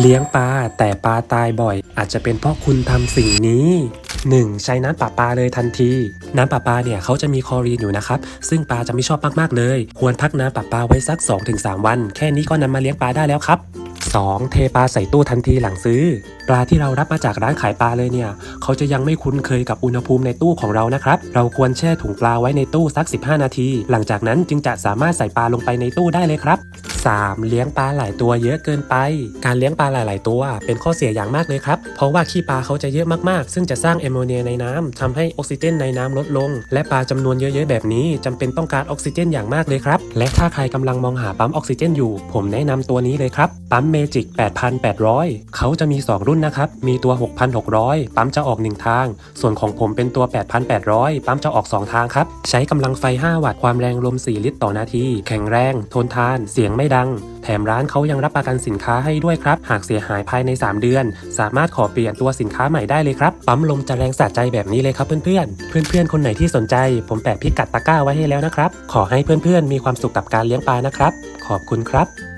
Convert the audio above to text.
เลี้ยงปลาแต่ปลาตายบ่อย อาจจะเป็นเพราะคุณทำสิ่งนี้ 1. ใช้น้ำประปลาเลยทันที น้ำประปลาเนี่ยเขาจะมีคลอรีนอยู่นะครับ ซึ่งปลาจะไม่ชอบมากๆเลย ควรพักน้ำประปลาไว้สัก 2-3 วัน แค่นี้ก็นำมาเลี้ยงปลาได้แล้วครับ 2. เทปลาใส่ตู้ทันทีหลังซื้อ ปลาที่เรารับมาจากร้านขายปลาเลยเนี่ย เขาจะยังไม่คุ้นเคยกับอุณหภูมิในตู้ของเรานะครับ เราควรแช่ถุงปลาไว้ในตู้สัก 15 นาที หลังจากนั้นจึงจะสามารถใส่ปลาลงไปในตู้ได้เลยครับ 3. เลี้ยงปลาหลายตัวเยอะเกินไป การเลี้ยงปลาหลาย ๆ ตัว เป็นข้อเสียอย่างมากเลยครับ เพราะว่าขี้ปลาเขาจะเยอะมาก ๆ ซึ่งจะสร้างแอมโมเนียในน้ำทำให้ออกซิเจนในน้ำลดลง และปลาจำนวนเยอะ ๆ แบบนี้จำเป็นต้องการออกซิเจนอย่างมากเลยครับ และถ้าใครกำลังมองหาปั๊มออกซิเจนอยู่ ผมแนะนำตัวนี้เลยครับ ปั๊มเมจิก8,800 เขาจะมี 2 รุ่นนะครับ มีตัว 6,600 ปั๊มจะออก 1 ทาง ส่วนของผมเป็นตัว 8,800 ปั๊มจะออก 2 ทางครับ ใช้กำลังไฟ 5 วัตต์ ความแรงลม 4 ลิตรต่อนาที แข็งแรง ทนทาน เสียงไม่ดัง แถมร้านเขายังรับประกันสินค้าให้ด้วยครับ หากเสียหายภายใน 3 เดือน สามารถขอเปลี่ยนตัวสินค้าใหม่ได้เลยครับ ปั๊มลมจะแรงสะใจแบบนี้เลยครับเพื่อนๆ เพื่อนๆ คนไหนที่สนใจ ผมแปะพิกัดตะกร้าไว้ให้แล้วนะครับ ขอให้เพื่อนๆ มีความสุขกับการเลี้ยงปลานะครับ ขอบคุณครับ